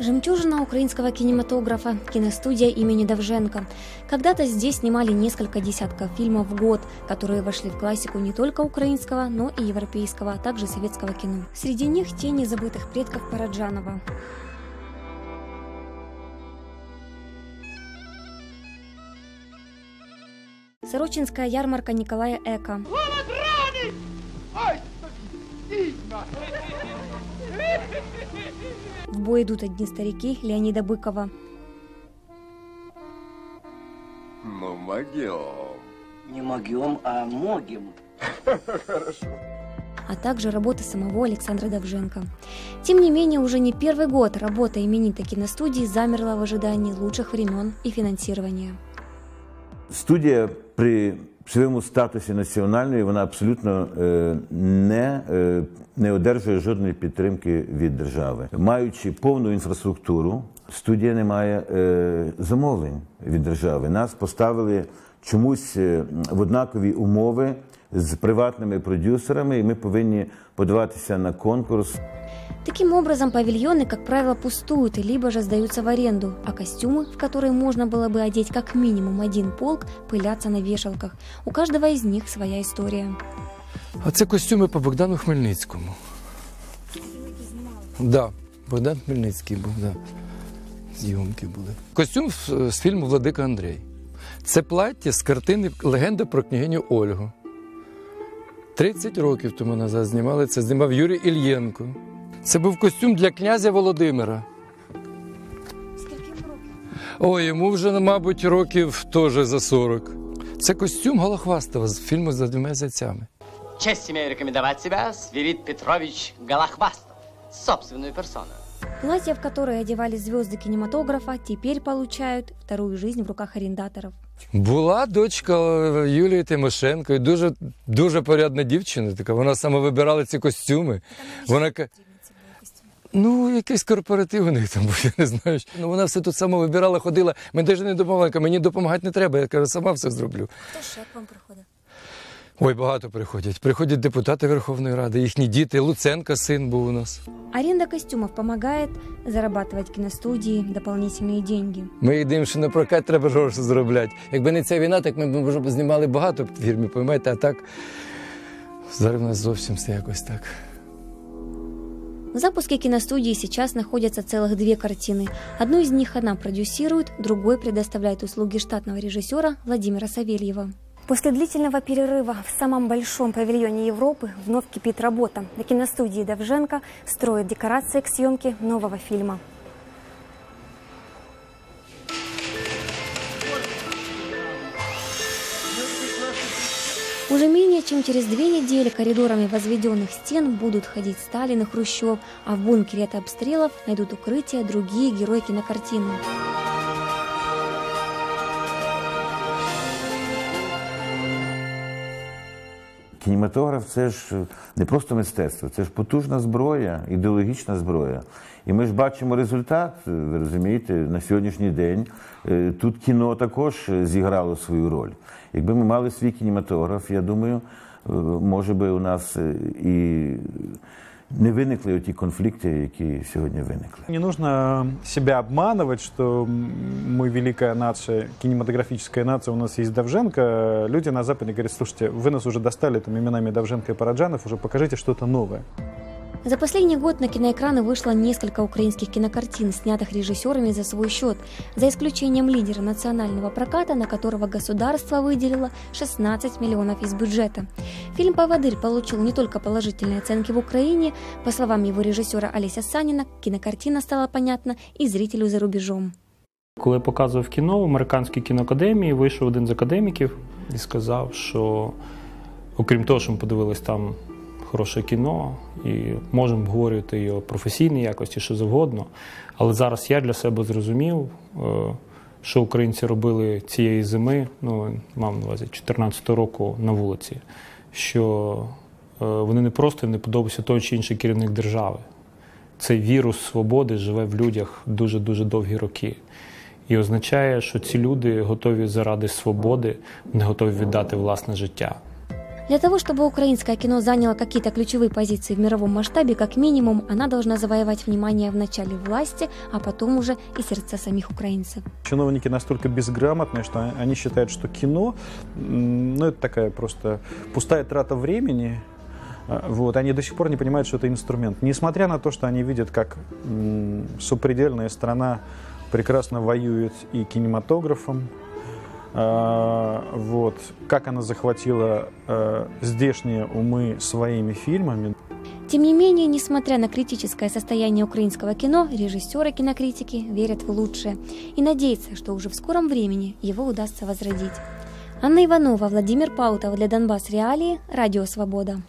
Жемчужина украинского кинематографа – киностудия имени Довженко. Когда-то здесь снимали несколько десятков фильмов в год, которые вошли в классику не только украинского, но и европейского, а также советского кино. Среди них «Тени забытых предков» Параджанова. Сорочинская ярмарка Николая Эка. В бой идут одни старики Леонида Быкова. Ну, могем. Не могем, а могем. а также работы самого Александра Довженко. Тем не менее, уже не первый год работа именитой киностудии замерла в ожидании лучших времен и финансирования. Студія при своєму статусі національної вона абсолютно е, не, е, не одержує жодної підтримки від держави. Маючи повну інфраструктуру, студія не має е, замовлень від держави. Нас поставили чомусь е, в однакові умови з приватними продюсерами, і ми повинні подаватися на конкурс. Таким образом, павильоны, как правило, пустуют, либо же сдаются в аренду, а костюмы, в которые можно было бы одеть как минимум один полк, пылятся на вешалках. У каждого из них своя история. А це костюми по Богдану Хмельницькому. Да, Богдан Хмельницький був, да. Зйомки були. Костюм з, з фільму Владика Андрей. Це плаття з картини Легенда про княгиню Ольгу. 30 років тому назад знімали це, знімав Юрій Ільєнко. Це був костюм для князя Володимира. Ой, йому вже, мабуть, років теж за 40. Це костюм Голохвастова з фільму «За двома зайцями». Честь имею рекомендовать себя, Свирид Петрович Голохвастов, собственную персону. Платья, в которые одевали звезды кинематографа, теперь получают вторую жизнь в руках арендаторов. Була дочка Юлії Тимошенко, і дуже, дуже порядна дівчина. Така. Вона саме вибирала ці костюми. Вона Ну, якийсь корпоратив у них там був, я не знаю. Ну, вона все тут сама вибирала, ходила. Мені теж не допомагала, мені допомагати не треба. Я кажу, сама все зроблю. Хто ще к вам приходить? Ой, багато приходять. Приходять депутати Верховної Ради, їхні діти. Луценка син був у нас. Аренда костюмов помогает зарабатывать киностудии дополнительные деньги. Ми єдине, що на прокат треба гроші заробляти. Якби не ця війна, так ми б може б знімали багато фільмів, поймете, а так зараз у нас зовсім все якось так. В запуске киностудии сейчас находятся целых две картины. Одну из них она продюсирует, другой предоставляет услуги штатного режиссера Владимира Савельева. После длительного перерыва в самом большом павильоне Европы вновь кипит работа. На киностудии Довженко строят декорации к съемке нового фильма. Уже менее чем через две недели коридорами возведенных стен будут ходить Сталин и Хрущев, а в бункере от обстрелов найдут укрытие другие герои кинокартины. Кінематограф це ж не просто мистецтво, це ж потужна зброя, ідеологічна зброя. І ми ж бачимо результат, ви розумієте, на сьогоднішній день. Е, Тут кіно також зіграло свою роль. Якби ми мали свій кінематограф, я думаю, е, може би у нас е, і не виникли ті конфлікти, які сьогодні виникли. Не нужно себя обманывать, что мы великая нация, кинематографическая нация, у нас есть Довженко. Люди на Западе говорят, слушайте, вы нас уже достали там именами Довженко и Параджанов, уже покажите что-то новое. За последний год на киноэкраны вышло несколько украинских кинокартин, снятых режиссерами за свой счет, за исключением лидера национального проката, на которого государство выделило 16 миллионов из бюджета. Фильм «Поводырь» получил не только положительные оценки в Украине, по словам его режиссера Олеся Санина, кинокартина стала понятна и зрителю за рубежом. Коли я показував кіно в американській кіноакадемії, вийшов один з академіків і сказав, що окрім того, що ми подивились там хороше кіно і можемо обговорювати його професійні якості, що завгодно. Але зараз я для себе зрозумів, е, що українці робили цієї зими, ну мав на увазі 14 року на вулиці, що е, вони не просто не подобаються той чи інший керівник держави. Цей вірус свободи живе в людях дуже-дуже довгі роки. І означає, що ці люди готові заради свободи, не готові віддати власне життя. Для того, чтобы украинское кино заняло какие-то ключевые позиции в мировом масштабе, как минимум, она должна завоевать внимание вначале власти, а потом уже и сердца самих украинцев. Чиновники настолько безграмотные, что они считают, что кино, ну, это такая просто пустая трата времени, А, Вот, они до сих пор не понимают, что это инструмент. Несмотря на то, что они видят, как м, сопредельная страна прекрасно воюет и кинематографом, вот, как она захватила а, здешние умы своими фильмами. Тем не менее, несмотря на критическое состояние украинского кино, режиссеры кинокритики верят в лучшее и надеются, что уже в скором времени его удастся возродить. Анна Иванова, Владимир Паутов для Донбасс Реалии, Радио Свобода.